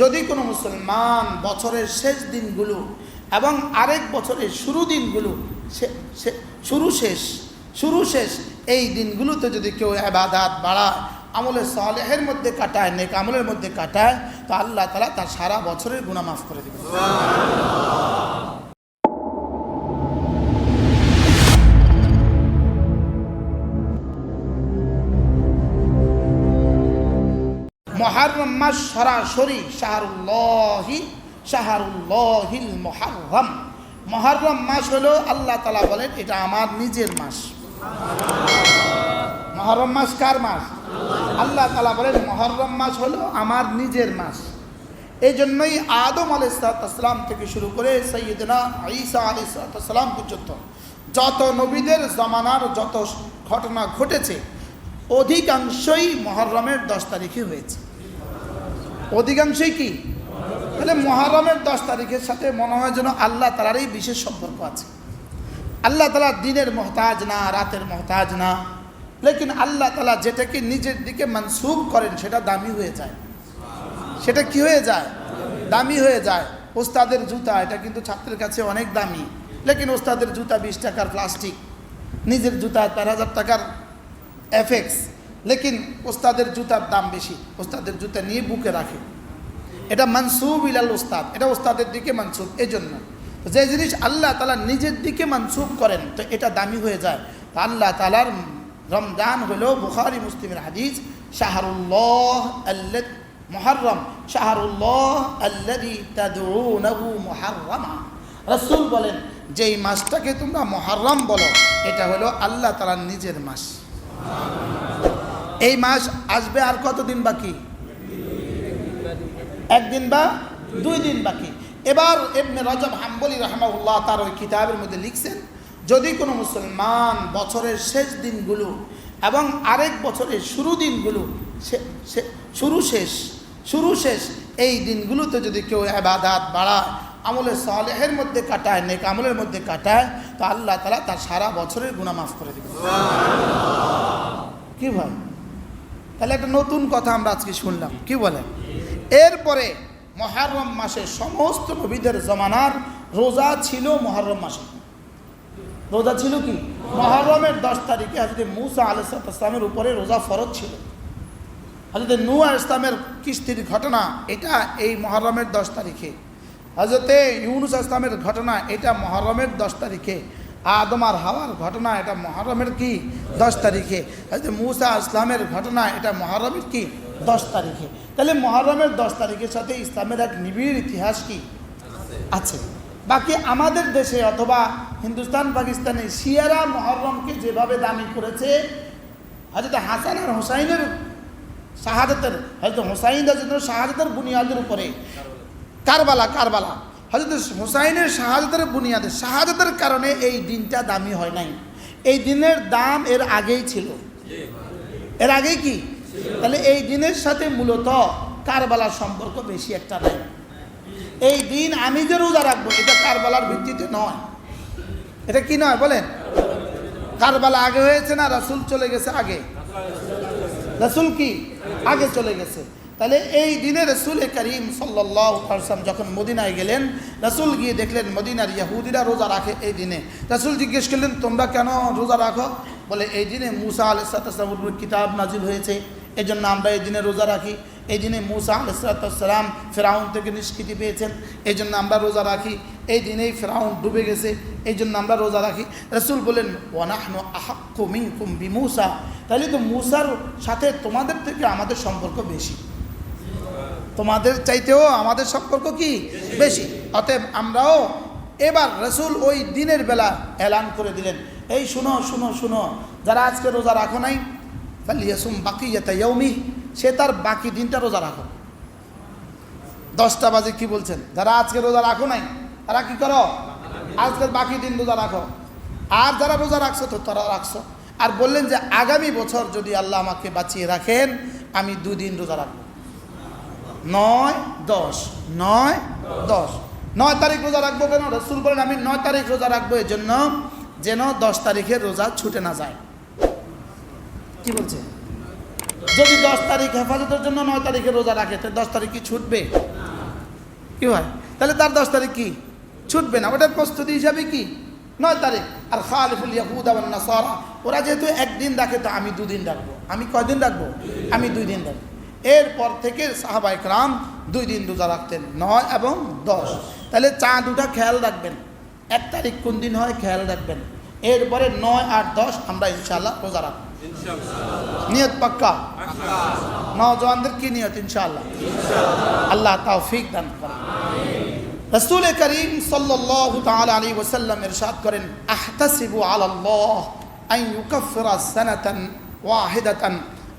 যদি কোনো মুসলমান বছরের শেষ দিনগুলো এবং আরেক বছরের শুরু দিনগুলো শুরু শেষ শুরু শেষ, এই দিনগুলোতে যদি কেউ আবাদাত বাড়ায়, আমলে সালেহের মধ্যে কাটায়, নেক আমলের মধ্যে কাটায়, তো আল্লাহ তালা তার সারা বছরের গুণা মাফ করে দেবে মহারম মাস সরাসরি শাহরুল্লাহি, শাহরুল্লাহিল মহারম। মহারম মাস হলো আল্লাহ তালা বলেন, এটা আমার নিজের মাস। মহরম মাস কার মাস? আল্লাহ তালা বলেন, মহরম মাস হলো আমার নিজের মাস। এই জন্যই আদম আলাইসালাম থেকে শুরু করে সৈয়দনা ঈসা আলাইসালাম পর্যন্ত যত নবীদের জমানার যত ঘটনা ঘটেছে, অধিকাংশই মহরমের দশ তারিখে হয়েছে। অধিকাংশই কি? তাহলে মহরমের দশ তারিখের সাথে মনে হয় যেন আল্লাহ তালারই বিশেষ সম্পর্ক আছে। আল্লাহ তালা দিনের মহতাজ না, রাতের মহতাজ না। লেকিন আল্লাহ তালা যেটাকে নিজের দিকে মনসুব করেন, সেটা দামি হয়ে যায়। সেটা কি হয়ে যায়? দামি হয়ে যায়। ওস্তাদের জুতা, এটা কিন্তু ছাত্রের কাছে অনেক দামি। লেকিন ওস্তাদের জুতা বিশ টাকার প্লাস্টিক। নিজের জুতা, চার হাজার টাকার এফেক্স লেকিন ওস্তাদের জুতার দাম বেশি ওস্তাদের জুতা নিয়ে বুকে রাখে। এটা মনসুব ইলাল ওস্তাদ এটা ওস্তাদের দিকে মনসুব এই জন্য যে জিনিস আল্লাহ তালা নিজের দিকে মনসুব করেন, তো এটা দামি হয়ে যায়। তো আল্লাহ তালার রমজান হলো বুখারি মুসলিমের হাদিস, শাহরুল্লাহ আল্লাহ মহারম শাহরুল্লাহ আল্লাদি রসুল বলেন, যেই মাসটাকে তোমরা মহারম বলো, এটা হলো আল্লাহ তালার নিজের মাস। এই মাস আসবে আর কতদিন বাকি? একদিন বা দুই দিন বাকি। এবার এমনি রজব হাম্বলি রহমাউল্লাহ তার ওই কিতাবের মধ্যে লিখছেন যদি কোনো মুসলমান বছরের শেষ দিনগুলো এবং আরেক বছরের শুরু দিনগুলো শুরু শেষ শুরু শেষ এই দিনগুলোতে যদি কেউ আবাদাত বাড়ায় আমলে সালেহের মধ্যে কাটায় নেক আমলের মধ্যে কাটায় তো আল্লাহ তালা তার সারা বছরের গুণা মাফ করে দেবে কি ভাই? তাহলে একটা নতুন কথা আমরা আজকে শুনলাম। কি বলেন এরপরে মহারম মাসে সমস্ত নবীদের জমানার রোজা ছিল মহরম মাসে। রোজা ছিল কি? মহরমের দশ তারিখে হাজরত মুসা আলাইসালামের উপরে রোজা ফরজ ছিল। হজরত নু ইসলামের কিস্তির ঘটনা এটা এই মহরমের দশ তারিখে। হজরতে ইউনুস ইসলামের ঘটনা এটা মহরমের দশ তারিখে। আদম আর হাওয়ার ঘটনা এটা মহরমের কি? দশ তারিখে। মুসা ইসলামের ঘটনা এটা মহরমের কি? দশ তারিখে। তাহলে মহরমের দশ তারিখের সাথে ইসলামের এক নিবিড় ইতিহাস কি? আছে। বাকি আমাদের দেশে অথবা হিন্দুস্তান, পাকিস্তানে শিয়ারা মহরমকে যেভাবে দামি করেছে হজরত হাসান আর হোসাইনের শাহাদতের হয়তো হোসাইন রাজেন্দ্র শাহাদতের বুনিয়াদের উপরে। কারবালা কারবালা। হজরত হোসাইনের শাহাদতের বুনিয়াদে, শাহাদতের কারণে এই দিনটা দামি হয় নাই। এই দিনের দাম এর আগেই ছিল। এর আগেই কি? তাহলে এই দিনের সাথে মূলত কারবালার সম্পর্ক বেশি একটা নাই। এই দিন আমি যে রোজা রাখব, এটা কারবালার ভিত্তিতে নয়। এটা কি নয় বলেন? কারবালা আগে হয়েছে না? রাসুল চলে গেছে আগে। রাসুল কি? আগে চলে গেছে। তাহলে এই দিনে রসুল করিম সাল্লাম যখন মদিনায় গেলেন, রসুল গিয়ে দেখলেন মদিনার ইয়াহুদিরা রোজা রাখে এই দিনে। রসুল জিজ্ঞেস করলেন, তোমরা কেন রোজা রাখো? বলে, এই দিনে মুসা আলাইসালাম উপর কিতাব নাজিল হয়েছে। এই জন্য আমরা এই দিনে রোজা রাখি। এই দিনে মুসা আলাইসালাম ফেরাউন থেকে নিষ্কৃতি পেয়েছেন। এই জন্য আমরা রোজা রাখি। এই দিনেই ফেরাউন ডুবে গেছে। এই জন্য আমরা রোজা রাখি। রসুল বলেন ওয়ানাহনু আহাক্কু মিনকুম বিমুসা। তাহলে তো মুসার সাথে তোমাদের থেকে আমাদের সম্পর্ক বেশি। তোমাদের চাইতেও আমাদের সম্পর্ক কি? বেশি। অতএব আমরাও এবার রসুল ওই দিনের বেলা এলান করে দিলেন। এই শুনো শুনো শুনো, যারা আজকে রোজা রাখো নাই, ফালিয়াসুম বাকি যেতে সে তার বাকি দিনটা রোজা রাখো। দশটা বাজে কি বলছেন? যারা আজকে রোজা রাখো নাই, তারা কি করো? আজকের বাকি দিন রোজা রাখো। আর যারা রোজা রাখছো তো তারা রাখছো। আর বললেন যে আগামী বছর যদি আল্লাহ আমাকে বাঁচিয়ে রাখেন, আমি দুদিন রোজা রাখব। নয়, দশ। নয় দশ। নয় তারিখ রোজা রাখব কেন? রসুল বলেন, আমি নয় তারিখ রোজা রাখব এর জন্য যেন দশ তারিখের রোজা ছুটে না যায়। কি বলছে? যদি দশ তারিখ হেফাজতের জন্য নয় তারিখে রোজা রাখে, তাহলে দশ তারিখ কি ছুটবে? কি হয়? তাহলে তার দশ তারিখ কি? ছুটবে না। ওটার প্রস্তুতি হিসাবে কি? নয় তারিখ। আর খালিফুল ইয়াহুদ আবার ওরা যেহেতু একদিন রাখে, তো আমি দুদিন রাখব। আমি কয়দিন রাখব? আমি দুই দিন রাখব। এরপর থেকে সাহাবাই রাম দুই দিন রোজা রাখতেন নয় এবং দশ। তাহলে চাঁদ উঠা খেয়াল রাখবেন। এক তারিখ কোন দিন হয় খেয়াল রাখবেন। এরপরে নয় আট দশ আমরা ইনশাল্লাহ রোজা রাখব। নিয়ত পাক্কা? নওজওয়ানদের কি নিয়ত ইনশাআল্লাহ? আল্লাহ তাওফিক দান করেন। রসুল করিম সাল্লাল্লাহু তাআলা আলাইহি ওয়াসাল্লাম ইরশাদ করেন আহতাসিবু আলাল্লাহ আন ইউকাফিরা সানাতান ওয়াহিদাতান।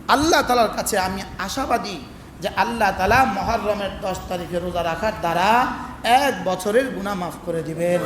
আল্লাহ তালার কাছে আমি আশাবাদী যে আল্লাহ তালা মহরমের দশ তারিখে রোজা রাখার দ্বারা এক বছরের গুণা মাফ করে দিবেন।